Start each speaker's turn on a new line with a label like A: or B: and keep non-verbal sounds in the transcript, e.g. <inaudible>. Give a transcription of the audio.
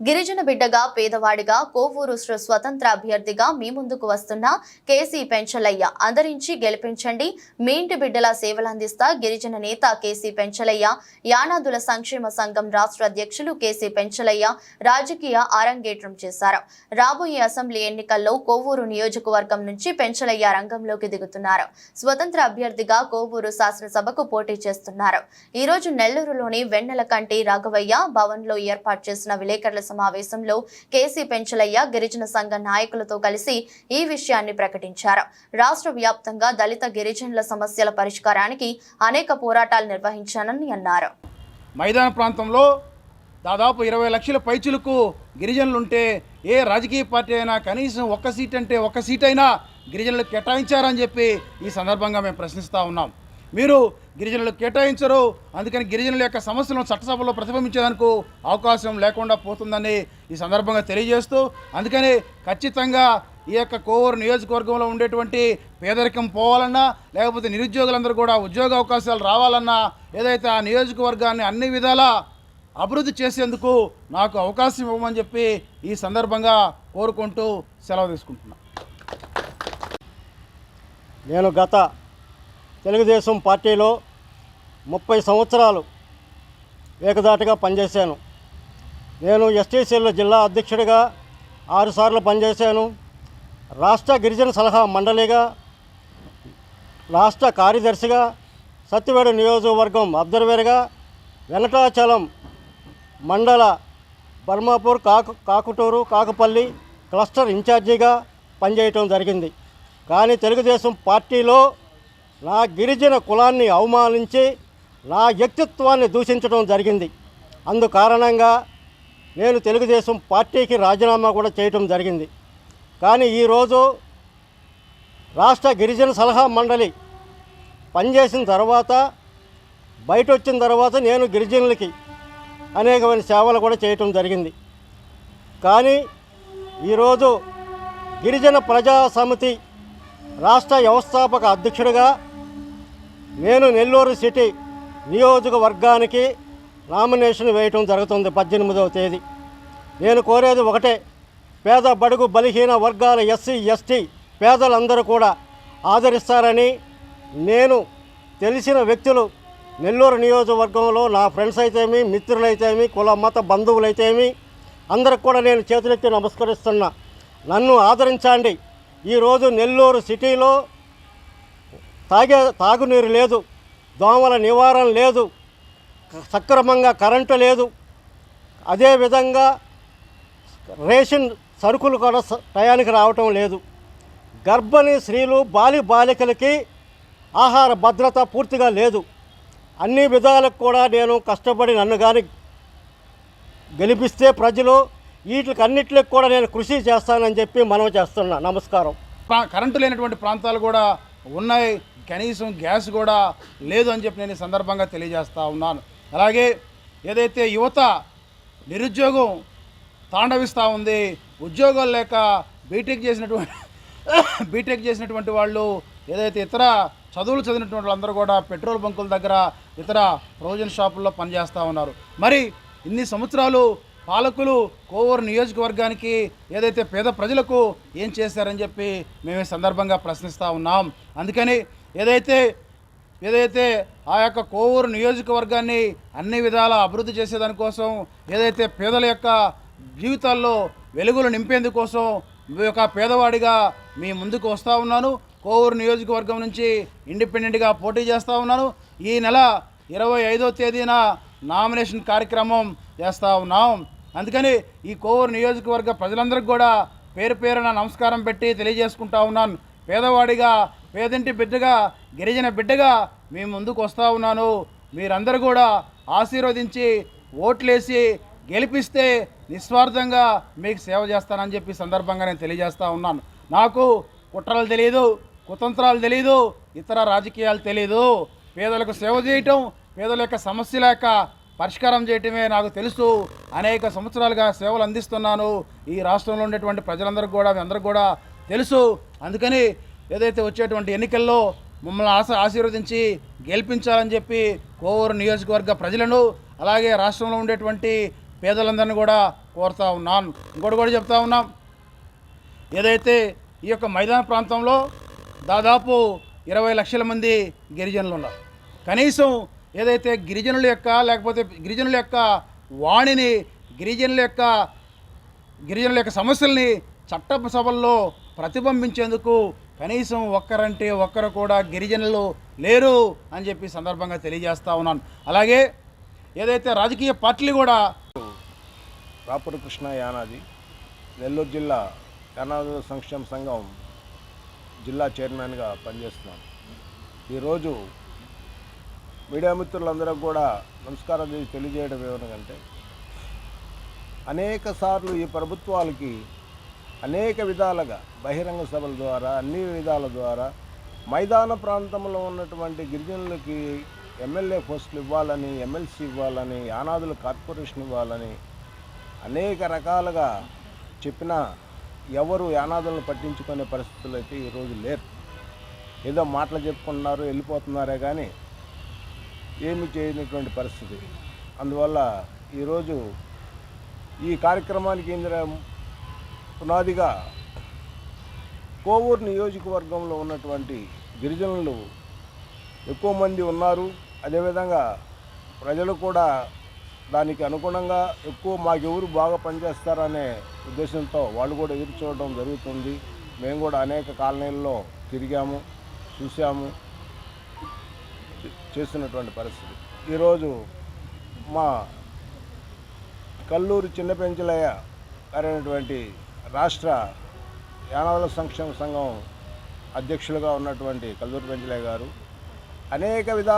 A: గిరిజన బిడ్డగా పేదవాడిగా కోవూరు స్వతంత్ర అభ్యర్థిగా మీ ముందుకు వస్తున్న కేసీ పెంచలయ్య. అందరించి గెలిపించండి. మీ ఇంటి బిడ్డల సేవలందిస్తా గిరిజన నేత కేసీ పెంచలయ్య. యానాదుల సంక్షేమ సంఘం రాష్ట్ర అధ్యక్షులు కేసీ పెంచలయ్య రాజకీయ ఆరంగేట్రం చేశారు. రాబోయే అసెంబ్లీ ఎన్నికల్లో కోవూరు నియోజకవర్గం నుంచి పెంచలయ్య రంగంలోకి దిగుతున్నారు. స్వతంత్ర అభ్యర్థిగా కోవూరు శాసనసభకు పోటీ చేస్తున్నారు. ఈ రోజు నెల్లూరులోని వెన్నెల కంటి రాఘవయ్య భవన్లో ఏర్పాటు చేసిన విలేకరుల సమావేశంలో కేసీ పెంచలయ్య గిరిజన సంఘ నాయకులతో కలిసి ఈ విషయాన్ని ప్రకటించారు. రాష్ట్ర వ్యాప్తంగా దళిత గిరిజనుల సమస్యల పరిష్కారానికి అనేక పోరాటాలు నిర్వహించానని అన్నారు.
B: మైదాన ప్రాంతంలో దాదాపు ఇరవై లక్షల పైచులకు గిరిజనులుంటే ఏ రాజకీయ పార్టీ అయినా కనీసం ఒక్క సీట్ అంటే ఒక్క సీట్ అయినా గిరిజనులకు కేటాయించారని చెప్పి ఈ సందర్భంగా మేము ప్రశ్నిస్తూ ఉన్నాం. మీరు గిరిజనులకు కేటాయించరు. అందుకని గిరిజనుల యొక్క సమస్యలను చట్టసభలో ప్రతిబింబించేందుకు అవకాశం లేకుండా పోతుందని ఈ సందర్భంగా తెలియజేస్తూ అందుకని ఖచ్చితంగా ఈ యొక్క కోవూరు నియోజకవర్గంలో ఉండేటువంటి పేదరికం పోవాలన్నా లేకపోతే నిరుద్యోగులందరూ కూడా ఉద్యోగ అవకాశాలు రావాలన్నా ఏదైతే ఆ నియోజకవర్గాన్ని అన్ని విధాలా అభివృద్ధి చేసేందుకు నాకు అవకాశం ఇవ్వమని చెప్పి ఈ సందర్భంగా కోరుకుంటూ సెలవు తీసుకుంటున్నాను
C: నేను గత తెలుగుదేశం పార్టీలో ముప్పై సంవత్సరాలు ఏకదాటిగా పనిచేశాను. నేను ఎస్టీసీల జిల్లా అధ్యక్షుడిగా ఆరుసార్లు పనిచేశాను. రాష్ట్ర గిరిజన సలహా మండలిగా రాష్ట్ర కార్యదర్శిగా సత్యవేడు నియోజకవర్గం అబ్జర్వర్గా వెంకటాచలం మండల బర్మాపూర్ కాకు కాకుటూరు కాకుపల్లి క్లస్టర్ ఇన్ఛార్జిగా పనిచేయటం జరిగింది. కానీ తెలుగుదేశం పార్టీలో నా గిరిజన కులాన్ని అవమానించి నా వ్యక్తిత్వాన్ని దూషించడం జరిగింది. అందు కారణంగా నేను తెలుగుదేశం పార్టీకి రాజీనామా కూడా చేయటం జరిగింది. కానీ ఈరోజు రాష్ట్ర గిరిజన సలహా మండలి పనిచేసిన తర్వాత బయట వచ్చిన తర్వాత నేను గిరిజనులకి అనేకమైన సేవలు కూడా చేయటం జరిగింది. కానీ ఈరోజు గిరిజన ప్రజా సమితి రాష్ట్ర వ్యవస్థాపక అధ్యక్షుడిగా నేను నెల్లూరు సిటీ నియోజకవర్గానికి నామినేషన్ వేయటం జరుగుతుంది పద్దెనిమిదవ తేదీ. నేను కోరేది ఒకటే పేద బడుగు బలహీన వర్గాల ఎస్సీ ఎస్టీ పేదలందరూ కూడా ఆదరిస్తారని నేను తెలిసిన వ్యక్తులు నెల్లూరు నియోజకవర్గంలో నా ఫ్రెండ్స్ అయితేమి మిత్రులైతేమి కుల మత బంధువులైతేమి అందరికి కూడా నేను చేతులెత్తి నమస్కరిస్తున్నా. నన్ను ఆదరించండి. ఈరోజు నెల్లూరు సిటీలో తాగే తాగునీరు లేదు దోమల నివారణ లేదు సక్రమంగా కరెంటు లేదు. అదేవిధంగా రేషన్ సరుకులు కూడా స- టయానికి రావటం లేదు. గర్భిణీ స్త్రీలు బాలి బాలికలకి ఆహార భద్రత పూర్తిగా లేదు. అన్ని విధాలకు కూడా నేను కష్టపడి నన్ను కానీ గెలిపిస్తే ప్రజలు వీటికి అన్నిటికి కూడా నేను కృషి చేస్తానని చెప్పి మనం చేస్తున్నా. నమస్కారం.
B: కరెంటు లేనటువంటి ప్రాంతాలు కూడా ఉన్నాయి కనీసం గ్యాస్ కూడా లేదు అని చెప్పి నేను ఈ సందర్భంగా తెలియజేస్తూ ఉన్నాను. అలాగే ఏదైతే యువత నిరుద్యోగం తాండవిస్తూ ఉంది ఉద్యోగాలు లేక బీటెక్ చేసినటువంటి <coughs> బీటెక్ చేసినటువంటి వాళ్ళు ఏదైతే ఇతర చదువులు చదివినటువంటి వాళ్ళందరూ కూడా పెట్రోల్ బంకుల దగ్గర ఇతర ప్రొవిజన్ షాపుల్లో పనిచేస్తూ ఉన్నారు. మరి ఇన్ని సంవత్సరాలు పాలకులు కోవూరు నియోజకవర్గానికి ఏదైతే పేద ప్రజలకు ఏం చేశారని చెప్పి మేము ఈ సందర్భంగా ప్రశ్నిస్తూ ఉన్నాం. అందుకని ఏదైతే ఏదైతే ఆ యొక్క కోవూరు నియోజకవర్గాన్ని అన్ని విధాల అభివృద్ధి చేసేదానికోసం ఏదైతే పేదల యొక్క జీవితాల్లో వెలుగులు నింపేందుకోసం మీ యొక్క పేదవాడిగా మీ ముందుకు వస్తూ ఉన్నాను. కోవూరు నియోజకవర్గం నుంచి ఇండిపెండెంట్గా పోటీ చేస్తూ ఉన్నాను. ఈ నెల ఇరవై ఐదో తేదీన నామినేషన్ కార్యక్రమం చేస్తూ ఉన్నాం. అందుకని ఈ కోవూరు నియోజకవర్గ ప్రజలందరికీ కూడా పేరు పేరున నమస్కారం పెట్టి తెలియజేసుకుంటా ఉన్నాను. పేదవాడిగా పేదింటి బిడ్డగా గిరిజన బిడ్డగా మీ ముందుకు వస్తూ ఉన్నాను. మీరందరూ కూడా ఆశీర్వదించి ఓట్లేసి గెలిపిస్తే నిస్వార్థంగా మీకు సేవ చేస్తానని చెప్పి సందర్భంగా నేను తెలియజేస్తూ ఉన్నాను. నాకు కుట్రలు తెలియదు కుతంత్రాలు తెలియదు ఇతర రాజకీయాలు తెలియదు పేదలకు సేవ చేయటం పేదల యొక్క సమస్యల యొక్క పరిష్కారం చేయటమే నాకు తెలుసు. అనేక సంవత్సరాలుగా సేవలు అందిస్తున్నాను. ఈ రాష్ట్రంలో ఉండేటువంటి ప్రజలందరికీ కూడా మీ అందరికీ కూడా తెలుసు. అందుకని ఏదైతే వచ్చేటువంటి ఎన్నికల్లో మమ్మల్ని ఆశ ఆశీర్వదించి గెలిపించాలని చెప్పి కోవూరు నియోజకవర్గ ప్రజలను అలాగే రాష్ట్రంలో ఉండేటువంటి పేదలందరినీ కూడా కోరుతా ఉన్నాను. ఇంకోటి కూడా చెప్తా ఉన్నాం. ఏదైతే ఈ యొక్క మైదాన ప్రాంతంలో దాదాపు ఇరవై లక్షల మంది గిరిజనులు ఉన్నారు. కనీసం ఏదైతే గిరిజనుల యొక్క లేకపోతే గిరిజనుల యొక్క వాణిని గిరిజనుల యొక్క గిరిజనుల యొక్క సమస్యల్ని చట్టసభల్లో ప్రతిబింబించేందుకు కనీసం ఒక్కరంటే ఒక్కరు కూడా గిరిజనులు లేరు అని చెప్పి సందర్భంగా తెలియజేస్తూ ఉన్నాను. అలాగే ఏదైతే రాజకీయ పార్టీలు కూడా
D: రాపూర్ కృష్ణ యానాది నెల్లూరు జిల్లా యానాదుల సంక్షేమ సంఘం జిల్లా చైర్మన్గా పనిచేస్తున్నాను. ఈరోజు మీడియా మిత్రులందరూ కూడా నమస్కారం చేసి తెలియజేయడం ఏమనగంటే అనేక సార్లు ఈ ప్రభుత్వాలకి అనేక విధాలుగా బహిరంగ సభల ద్వారా అన్ని విధాల ద్వారా మైదాన ప్రాంతంలో ఉన్నటువంటి గిరిజనులకి ఎమ్మెల్యే పోస్టులు ఇవ్వాలని ఎమ్మెల్సీ ఇవ్వాలని యానాదుల కార్పొరేషన్ ఇవ్వాలని అనేక రకాలుగా చెప్పినా ఎవరు యానాదులను పట్టించుకునే పరిస్థితులు అయితే ఈరోజు లేరు. ఏదో మాటలు చెప్పుకుంటున్నారు వెళ్ళిపోతున్నారే కానీ ఏమి చేయనటువంటి పరిస్థితి. అందువల్ల ఈరోజు ఈ కార్యక్రమానికి ఇంద్ర పునాదిగా కోవూరు నియోజకవర్గంలో ఉన్నటువంటి గిరిజనులు ఎక్కువ మంది ఉన్నారు. అదేవిధంగా ప్రజలు కూడా దానికి అనుగుణంగా ఎక్కువ మాకెవరు బాగా పనిచేస్తారనే ఉద్దేశంతో వాళ్ళు కూడా ఎదురు చూడడం జరుగుతుంది. మేము కూడా అనేక కాలనీల్లో తిరిగాము చూసాము చేస్తున్నటువంటి పరిస్థితి. ఈరోజు మా కల్లూరు చిన్న పెంచలయ్య గారైనటువంటి రాష్ట్ర యానవల సంక్షేమ సంఘం అధ్యక్షులుగా ఉన్నటువంటి కల్లూరు పెంచలయ్య గారు అనేక విధాల